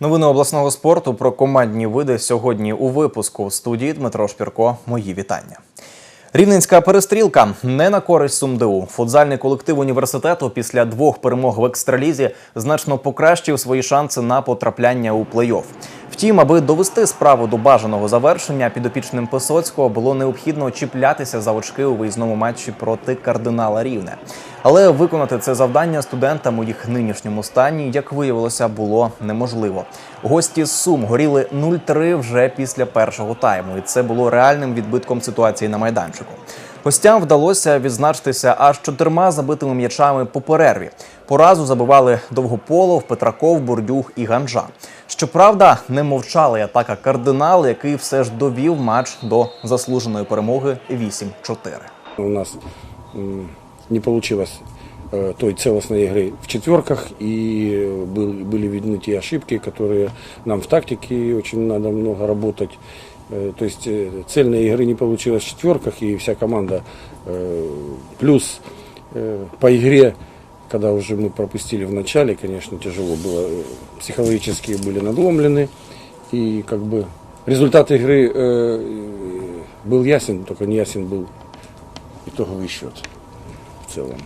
Новини обласного спорту про командні види сьогодні у випуску в студії Дмитро Шпірко. Мої вітання. Рівненська перестрілка не на користь СумДУ. Футзальний колектив університету після двох перемог в екстралізі значно покращив свої шанси на потрапляння у плей-офф. Втім, аби довести справу до бажаного завершення, підопічним Писоцького було необхідно чіплятися за очки у виїзному матчі проти кардинала Рівне. Але виконати це завдання студентам у їх нинішньому стані, як виявилося, було неможливо. Гості з Сум горіли 0-3 вже після першого тайму, і це було реальним відбитком ситуації на майданчику. Гостям вдалося відзначитися аж чотирма забитими м'ячами по перерві. Поразу забивали Довгополов, Петраков, Бурдюг і Ганжа. Щоправда, не мовчала й атака кардинал, який все ж довів матч до заслуженої перемоги 8-4. У нас м, не получилось э, той целостной игры в четверках, и был- были видны те ошибки, которые нам в тактике очень надо много работать. Э, То есть э, цельной игры не получилось в четверках, и вся команда э, плюс э, по игре, когда уже мы пропустили в начале, конечно, тяжело было, э, психологически были надломлены, и как бы результат игры э, был ясен, только не ясен был итоговый счет в целом.